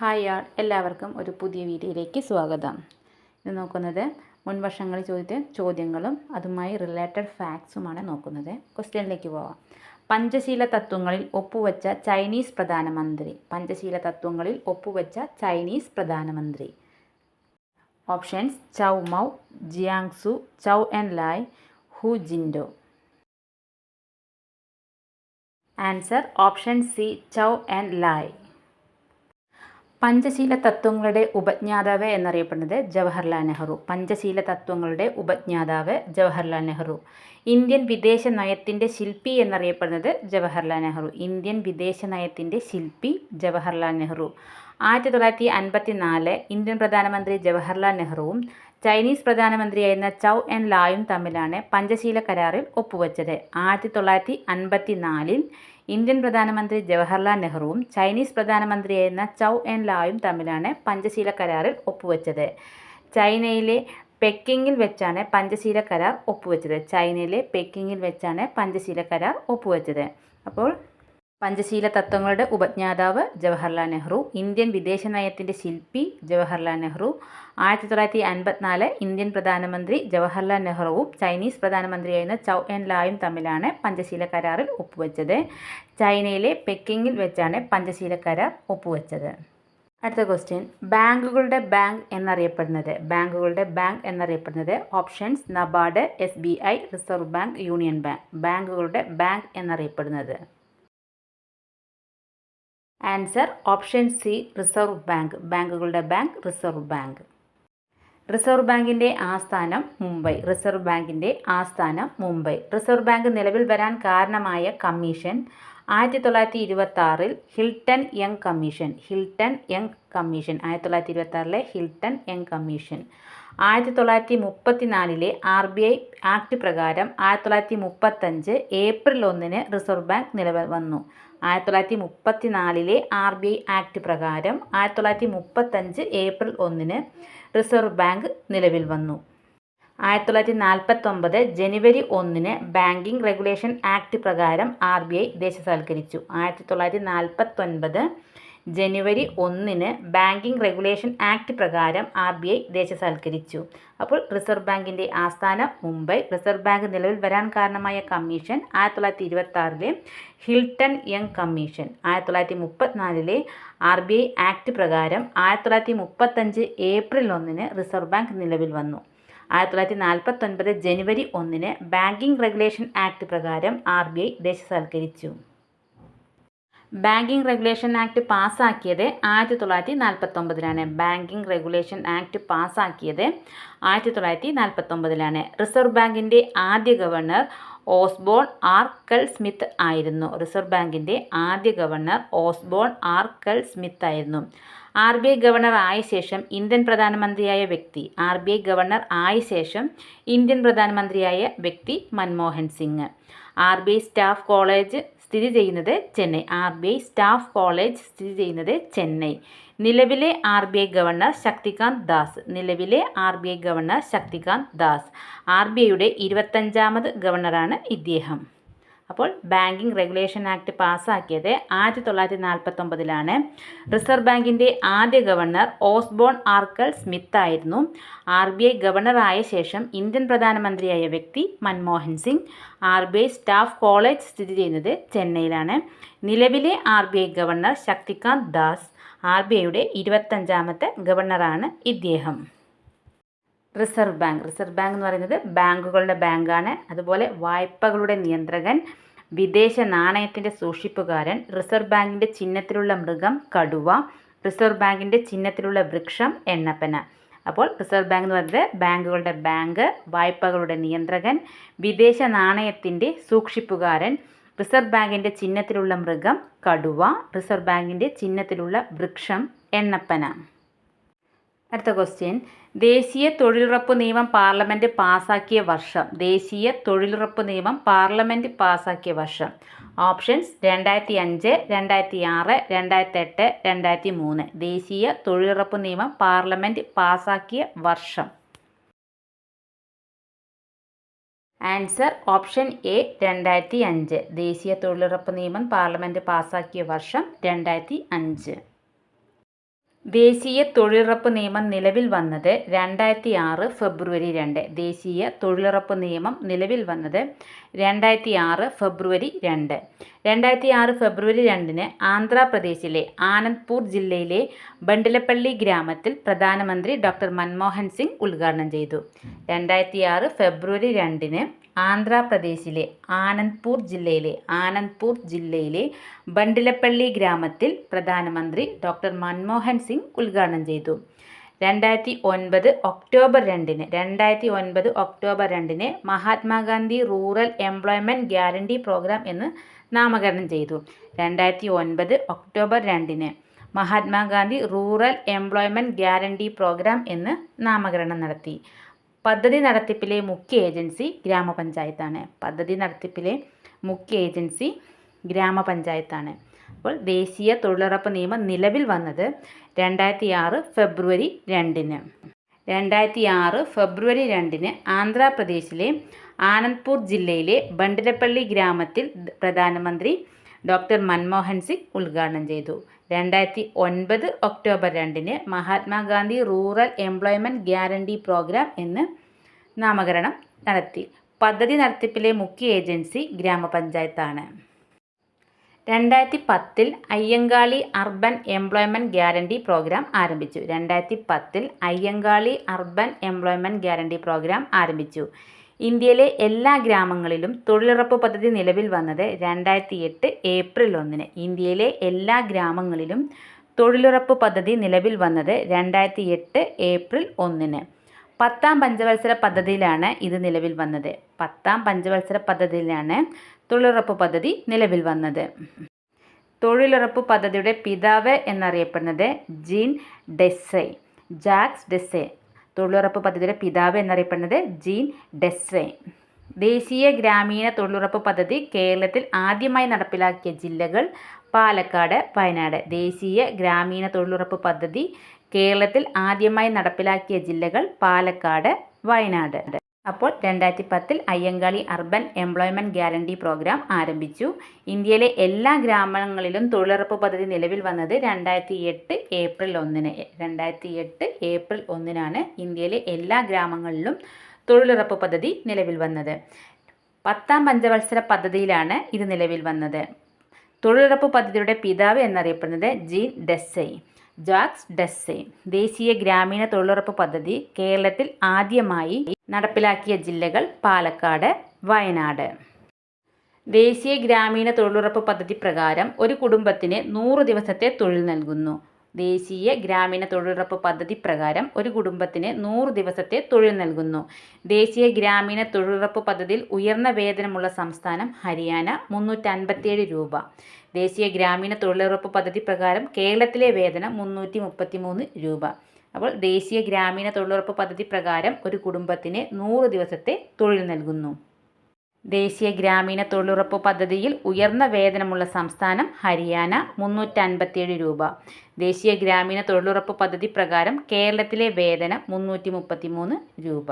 Hi ആൾ എല്ലാവർക്കും ഒരു പുതിയ വീഡിയോയിലേക്ക് സ്വാഗതം. ഇത് നോക്കുന്നത് മുൻ വർഷങ്ങളിൽ ചോദിച്ച ചോദ്യങ്ങളും അതുമായി റിലേറ്റഡ് ഫാക്ട്സുമാണ് നോക്കുന്നത്. ക്വസ്റ്റ്യനിലേക്ക് പോവാം. പഞ്ചശീല തത്വങ്ങളിൽ ഒപ്പുവെച്ച ചൈനീസ് പ്രധാനമന്ത്രി. പഞ്ചശീല തത്വങ്ങളിൽ ഒപ്പുവെച്ച ചൈനീസ് പ്രധാനമന്ത്രി. ഓപ്ഷൻസ് ചൗ മൗ Jiangsu Zhou En Lai Hu Jintao answer option C Zhou En Lai Panchsheel തത്വങ്ങളുടെ ഉപജ്ഞാതാവ് എന്നറിയപ്പെടുന്നത് ജവഹർലാൽ നെഹ്റു. പഞ്ചശീല തത്വങ്ങളുടെ ഉപജ്ഞാതാവ് ജവഹർലാൽ നെഹ്റു. ഇന്ത്യൻ വിദേശ നയത്തിന്റെ ശില്പി എന്നറിയപ്പെടുന്നത് ജവഹർലാൽ നെഹ്റു. ഇന്ത്യൻ വിദേശ നയത്തിന്റെ ശില്പി ജവഹർലാൽ നെഹ്റു. ആയിരത്തി തൊള്ളായിരത്തി അൻപത്തി നാല് ഇന്ത്യൻ പ്രധാനമന്ത്രി ജവഹർലാൽ നെഹ്റുവും ചൈനീസ് പ്രധാനമന്ത്രിയായിരുന്ന ചൗ എൻ ലായും തമ്മിലാണ് പഞ്ചശീല കരാറിൽ ഒപ്പുവെച്ചത്. ആയിരത്തി തൊള്ളായിരത്തി അൻപത്തി നാലിൽ ഇന്ത്യൻ പ്രധാനമന്ത്രി ജവഹർലാൽ നെഹ്റുവും ചൈനീസ് പ്രധാനമന്ത്രിയായിരുന്ന ചൗ എൻ ലായും തമ്മിലാണ് പഞ്ചശീല കരാറിൽ ഒപ്പുവെച്ചത്. ചൈനയിലെ പെക്കിങ്ങിൽ വെച്ചാണ് പഞ്ചശീല കരാർ ഒപ്പുവെച്ചത്. ചൈനയിലെ പെക്കിങ്ങിൽ വെച്ചാണ് പഞ്ചശീല കരാർ ഒപ്പുവെച്ചത്. അപ്പോൾ പഞ്ചശീല തത്വങ്ങളുടെ ഉപജ്ഞാതാവ് ജവഹർലാൽ നെഹ്റു ഇന്ത്യൻ വിദേശ നയത്തിന്റെ ശില്പി ജവഹർലാൽ നെഹ്റു ആയിരത്തി തൊള്ളായിരത്തി അൻപത്തിനാല് ഇന്ത്യൻ പ്രധാനമന്ത്രി ജവഹർലാൽ നെഹ്റുവും ചൈനീസ് പ്രധാനമന്ത്രിയായിരുന്ന ചൗ എൻ ലായും തമ്മിലാണ് പഞ്ചശീല കരാറിൽ ഒപ്പുവെച്ചത്. ചൈനയിലെ പെക്കിങ്ങിൽ വെച്ചാണ് പഞ്ചശീല കരാർ ഒപ്പുവെച്ചത്. അടുത്ത ക്വസ്റ്റ്യൻ ബാങ്കുകളുടെ ബാങ്ക് എന്നറിയപ്പെടുന്നത്. ബാങ്കുകളുടെ ബാങ്ക് എന്നറിയപ്പെടുന്നത് options NABARD S B I reserve bank union bank. ബാങ്കുകളുടെ ബാങ്ക് എന്നറിയപ്പെടുന്നത്. Answer option C reserve bank ബാങ്കുകളുടെ ബാങ്ക് റിസർവ് ബാങ്ക് റിസർവ് ബാങ്കിന്റെ ആസ്ഥാനം മുംബൈ. റിസർവ് ബാങ്കിന്റെ ആസ്ഥാനം മുംബൈ. റിസർവ് ബാങ്ക് നിലവിൽ വരാൻ കാരണമായ കമ്മീഷൻ ആയിരത്തി തൊള്ളായിരത്തി ഇരുപത്തി ആറിൽ Hilton Young commission Hilton Young commission ആയിരത്തി തൊള്ളായിരത്തി ഇരുപത്തി ആറിലെ ഹിൽട്ടൺ യങ് കമ്മീഷൻ ആയിരത്തി തൊള്ളായിരത്തി മുപ്പത്തി നാലിലെ ആർ ബി ഐ ആക്ട് പ്രകാരം ആയിരത്തി തൊള്ളായിരത്തി മുപ്പത്തഞ്ച് ഏപ്രിൽ ഒന്നിന് റിസർവ് ബാങ്ക് നിലവിൽ വന്നു. ആയിരത്തി തൊള്ളായിരത്തി മുപ്പത്തി നാലിലെ ആർ ബി ഐ ആക്ട് പ്രകാരം ആയിരത്തി തൊള്ളായിരത്തി മുപ്പത്തഞ്ച് ഏപ്രിൽ ഒന്നിന് റിസർവ് ബാങ്ക് നിലവിൽ വന്നു. ആയിരത്തി തൊള്ളായിരത്തി നാൽപ്പത്തൊമ്പത് ജനുവരി ഒന്നിന് ബാങ്കിംഗ് റെഗുലേഷൻ ആക്ട് പ്രകാരം ആർ ബി ഐ ദേശസാൽക്കരിച്ചു ആയിരത്തി തൊള്ളായിരത്തി നാൽപ്പത്തൊൻപത് ജനുവരി ഒന്നിന് ബാങ്കിംഗ് റെഗുലേഷൻ ആക്ട് പ്രകാരം ആർ ബി ഐ ദേശസാൽക്കരിച്ചു. അപ്പോൾ റിസർവ് ബാങ്കിന്റെ ആസ്ഥാനം മുംബൈ. റിസർവ് ബാങ്ക് നിലവിൽ വരാൻ കാരണമായ കമ്മീഷൻ ആയിരത്തി തൊള്ളായിരത്തി ഇരുപത്തി ആറിലെ ഹിൽട്ടൺ യങ് കമ്മീഷൻ ആയിരത്തി തൊള്ളായിരത്തി മുപ്പത്തിനാലിലെ ആർ ബി ഐ ആക്ട് പ്രകാരം ആയിരത്തി തൊള്ളായിരത്തി മുപ്പത്തഞ്ച് ഏപ്രിൽ ഒന്നിന് റിസർവ് ബാങ്ക് നിലവിൽ വന്നു. ആയിരത്തി തൊള്ളായിരത്തി നാൽപ്പത്തൊൻപത് ജനുവരി ഒന്നിന് ബാങ്കിംഗ് റെഗുലേഷൻ ആക്ട് പ്രകാരം ആർ ബി ഐ ദേശസാൽക്കരിച്ചു. ബാങ്കിംഗ് റെഗുലേഷൻ ആക്ട് പാസ്സാക്കിയത് ആയിരത്തി തൊള്ളായിരത്തി നാൽപ്പത്തൊമ്പതിലാണ് ബാങ്കിങ് റെഗുലേഷൻ ആക്ട് പാസ്സാക്കിയത് ആയിരത്തി തൊള്ളായിരത്തി നാൽപ്പത്തൊമ്പതിലാണ് റിസർവ് ബാങ്കിന്റെ ആദ്യ governor Osborne Arkell Smith ആയിരുന്നു. റിസർവ് ബാങ്കിന്റെ ആദ്യ governor Osborne Arkell Smith ആയിരുന്നു. ആർ ബി ഐ ഗവർണർ ആയ ശേഷം ഇന്ത്യൻ പ്രധാനമന്ത്രിയായ വ്യക്തി. ആർ ബി ഐ ഗവർണർ ആയ ശേഷം ഇന്ത്യൻ പ്രധാനമന്ത്രിയായ വ്യക്തി Manmohan Singh. R B I staff college സ്ഥിതി ചെയ്യുന്നത് Chennai. R B I staff college സ്ഥിതി ചെയ്യുന്നത് ചെന്നൈ. നിലവിലെ R B I governor Shaktikanta Das. നിലവിലെ R B I governor Shaktikanta Das. R B ഐയുടെ ഇരുപത്തഞ്ചാമത് ഗവർണറാണ് ഇദ്ദേഹം. അപ്പോൾ ബാങ്കിങ് റെഗുലേഷൻ ആക്ട് പാസ്സാക്കിയത് ആയിരത്തി തൊള്ളായിരത്തി നാൽപ്പത്തൊമ്പതിലാണ് റിസർവ് ബാങ്കിന്റെ ആദ്യ ഗവർണർ ഓസ്ബോൺ ആർക്കൽ സ്മിത്ത് ആയിരുന്നു ആർ ബി ഐ ഗവർണറായ ശേഷം ഇന്ത്യൻ പ്രധാനമന്ത്രിയായ വ്യക്തി Manmohan Singh. R B I staff college സ്ഥിതി ചെയ്യുന്നത് ചെന്നൈയിലാണ്. നിലവിലെ R B I governor Shaktikanta Das. R B ഐയുടെ ഇരുപത്തഞ്ചാമത്തെ ഗവർണറാണ് ഇദ്ദേഹം. Reserve bank. റിസർവ് ബാങ്ക് എന്ന് പറയുന്നത് ബാങ്കുകളുടെ ബാങ്കാണ്. അതുപോലെ വായ്പകളുടെ നിയന്ത്രകൻ വിദേശ നാണയത്തിന്റെ സൂക്ഷിപ്പുകാരൻ റിസർവ് ബാങ്കിന്റെ ചിഹ്നത്തിലുള്ള മൃഗം കടുവ റിസർവ് ബാങ്കിന്റെ ചിഹ്നത്തിലുള്ള വൃക്ഷം എണ്ണപ്പന. അപ്പോൾ റിസർവ് ബാങ്ക് എന്ന് പറയുന്നത് ബാങ്കുകളുടെ ബാങ്ക് വായ്പകളുടെ നിയന്ത്രകൻ വിദേശ നാണയത്തിന്റെ സൂക്ഷിപ്പുകാരൻ റിസർവ് ബാങ്കിന്റെ ചിഹ്നത്തിലുള്ള മൃഗം കടുവ റിസർവ് ബാങ്കിന്റെ ചിഹ്നത്തിലുള്ള വൃക്ഷം എണ്ണപ്പന. അടുത്ത ക്വസ്റ്റ്യൻ ദേശീയ തൊഴിലുറപ്പ് നിയമം പാർലമെന്റ് പാസാക്കിയ വർഷം. ദേശീയ തൊഴിലുറപ്പ് നിയമം പാർലമെന്റ് പാസാക്കിയ വർഷം. ഓപ്ഷൻസ് രണ്ടായിരത്തി അഞ്ച് രണ്ടായിരത്തി ആറ് രണ്ടായിരത്തി എട്ട് രണ്ടായിരത്തി മൂന്ന് ദേശീയ തൊഴിലുറപ്പ് നിയമം പാർലമെന്റ് പാസാക്കിയ വർഷം. ആൻസർ ഓപ്ഷൻ എ രണ്ടായിരത്തി അഞ്ച് ദേശീയ തൊഴിലുറപ്പ് നിയമം പാർലമെന്റ് പാസാക്കിയ വർഷം രണ്ടായിരത്തി അഞ്ച് ദേശീയ തൊഴിലുറപ്പ് നിയമം നിലവിൽ വന്നത് രണ്ടായിരത്തി ആറ് ഫെബ്രുവരി രണ്ട്. ദേശീയ തൊഴിലുറപ്പ് നിയമം നിലവിൽ വന്നത് രണ്ടായിരത്തി ആറ് ഫെബ്രുവരി രണ്ട്. രണ്ടായിരത്തി ആറ് ഫെബ്രുവരി രണ്ടിന് ആന്ധ്രാപ്രദേശിലെ ആനന്ദ്പൂർ ജില്ലയിലെ ബണ്ടിലപ്പള്ളി ഗ്രാമത്തിൽ പ്രധാനമന്ത്രി ഡോക്ടർ മൻമോഹൻ സിംഗ് ഉദ്ഘാടനം ചെയ്തു. രണ്ടായിരത്തി ആറ് ഫെബ്രുവരി രണ്ടിന് ആന്ധ്രാപ്രദേശിലെ ആനന്ദ്പൂർ ജില്ലയിലെ ആനന്ദ്പൂർ ജില്ലയിലെ ബണ്ടിലപ്പള്ളി ഗ്രാമത്തിൽ പ്രധാനമന്ത്രി ഡോക്ടർ മൻമോഹൻ സിംഗ് ഉദ്ഘാടനം ചെയ്തു. രണ്ടായിരത്തി ഒൻപത് ഒക്ടോബർ രണ്ടിന് രണ്ടായിരത്തി ഒൻപത് ഒക്ടോബർ രണ്ടിന് Mahatma Gandhi rural employment guarantee programme എന്ന് നാമകരണം ചെയ്തു. രണ്ടായിരത്തി ഒൻപത് ഒക്ടോബർ രണ്ടിന് Mahatma Gandhi rural employment guarantee programme എന്ന് നാമകരണം നടത്തി. പദ്ധതി നടത്തിപ്പിലെ മുഖ്യ ഏജൻസി ഗ്രാമപഞ്ചായത്താണ്. പദ്ധതി നടത്തിപ്പിലെ മുഖ്യ ഏജൻസി ഗ്രാമപഞ്ചായത്താണ്. അപ്പോൾ ദേശീയ തൊഴിലുറപ്പ് നിയമം നിലവിൽ വന്നത് രണ്ടായിരത്തി ആറ് ഫെബ്രുവരി രണ്ടിന്. രണ്ടായിരത്തി ആറ് ഫെബ്രുവരി രണ്ടിന് ആന്ധ്രാപ്രദേശിലെ ആനന്ദ്പൂർ ജില്ലയിലെ ബണ്ടിരപ്പള്ളി ഗ്രാമത്തിൽ പ്രധാനമന്ത്രി ഡോക്ടർ മൻമോഹൻ സിംഗ് ഉദ്ഘാടനം ചെയ്തു. രണ്ടായിരത്തി ഒൻപത് ഒക്ടോബർ രണ്ടിന് Mahatma Gandhi rural employment guarantee programme എന്ന് നാമകരണം നടത്തി. പദ്ധതി നടത്തിപ്പിലെ മുഖ്യ ഏജൻസി ഗ്രാമപഞ്ചായത്താണ്. രണ്ടായിരത്തി പത്തിൽ Ayyankali urban employment guarantee programme ആരംഭിച്ചു. രണ്ടായിരത്തി പത്തിൽ Ayyankali urban employment guarantee programme ആരംഭിച്ചു. ഇന്ത്യയിലെ എല്ലാ ഗ്രാമങ്ങളിലും തൊഴിലുറപ്പ് പദ്ധതി നിലവിൽ വന്നത് രണ്ടായിരത്തി എട്ട് ഏപ്രിൽ ഒന്നിന്. ഇന്ത്യയിലെ എല്ലാ ഗ്രാമങ്ങളിലും തൊഴിലുറപ്പ് പദ്ധതി നിലവിൽ വന്നത് രണ്ടായിരത്തി എട്ട് ഏപ്രിൽ ഒന്നിന്. പത്താം പഞ്ചവത്സര പദ്ധതിയിലാണ് ഇത് നിലവിൽ വന്നത്. പത്താം പഞ്ചവത്സര പദ്ധതിയിലാണ് തൊഴിലുറപ്പ് പദ്ധതി നിലവിൽ വന്നത്. തൊഴിലുറപ്പ് പദ്ധതിയുടെ പിതാവ് എന്നറിയപ്പെടുന്നത് ജീൻ ഡെസ്സെ ജാക്സ് ഡെസ്സെ തൊഴിലുറപ്പ് പദ്ധതിയുടെ പിതാവ് എന്നറിയപ്പെടുന്നത് ജീൻ ഡെസ്സെ ദേശീയ ഗ്രാമീണ തൊഴിലുറപ്പ് പദ്ധതി കേരളത്തിൽ ആദ്യമായി നടപ്പിലാക്കിയ ജില്ലകൾ പാലക്കാട് വയനാട്. ദേശീയ ഗ്രാമീണ തൊഴിലുറപ്പ് പദ്ധതി കേരളത്തിൽ ആദ്യമായി നടപ്പിലാക്കിയ ജില്ലകൾ പാലക്കാട് വയനാട്. അപ്പോൾ രണ്ടായിരത്തി പത്തിൽ Ayyankali urban employment guarantee programme ആരംഭിച്ചു. ഇന്ത്യയിലെ എല്ലാ ഗ്രാമങ്ങളിലും തൊഴിലുറപ്പ് പദ്ധതി നിലവിൽ വന്നത് രണ്ടായിരത്തി എട്ട് ഏപ്രിൽ ഒന്നിന്. രണ്ടായിരത്തി എട്ട് ഏപ്രിൽ ഒന്നിനാണ് ഇന്ത്യയിലെ എല്ലാ ഗ്രാമങ്ങളിലും തൊഴിലുറപ്പ് പദ്ധതി നിലവിൽ വന്നത്. പത്താം പഞ്ചവത്സര പദ്ധതിയിലാണ് ഇത് നിലവിൽ വന്നത്. തൊഴിലുറപ്പ് പദ്ധതിയുടെ പിതാവ് എന്നറിയപ്പെടുന്നത് ജീൻ ഡെസ്സൈ. ജാക്സ് ഡെസ്സെ ദേശീയ ഗ്രാമീണ തൊഴിലുറപ്പ് പദ്ധതി കേരളത്തിൽ ആദ്യമായി നടപ്പിലാക്കിയ ജില്ലകൾ പാലക്കാട് വയനാട്. ദേശീയ ഗ്രാമീണ തൊഴിലുറപ്പ് പദ്ധതി പ്രകാരം ഒരു കുടുംബത്തിന് നൂറ് ദിവസത്തെ തൊഴിൽ നൽകുന്നു. ദേശീയ ഗ്രാമീണ തൊഴിലുറപ്പ് പദ്ധതി പ്രകാരം ഒരു കുടുംബത്തിന് നൂറ് ദിവസത്തെ തൊഴിൽ നൽകുന്നു. ദേശീയ ഗ്രാമീണ തൊഴിലുറപ്പ് പദ്ധതിയിൽ ഉയർന്ന വേതനമുള്ള സംസ്ഥാനം ഹരിയാന മുന്നൂറ്റൻപത്തിയേഴ് രൂപ. ദേശീയ ഗ്രാമീണ തൊഴിലുറപ്പ് പദ്ധതി പ്രകാരം കേരളത്തിലെ വേതനം മുന്നൂറ്റി മുപ്പത്തി മൂന്ന് രൂപ. അപ്പോൾ ദേശീയ ഗ്രാമീണ തൊഴിലുറപ്പ് പദ്ധതി പ്രകാരം ഒരു കുടുംബത്തിന് നൂറ് ദിവസത്തെ തൊഴിൽ നൽകുന്നു. ദേശീയ ഗ്രാമീണ തൊഴിലുറപ്പ് പദ്ധതിയിൽ ഉയർന്ന വേതനമുള്ള സംസ്ഥാനം ഹരിയാന മുന്നൂറ്റൻപത്തിയേഴ് രൂപ. ദേശീയ ഗ്രാമീണ തൊഴിലുറപ്പ് പദ്ധതി പ്രകാരം കേരളത്തിലെ വേതനം മുന്നൂറ്റി രൂപ.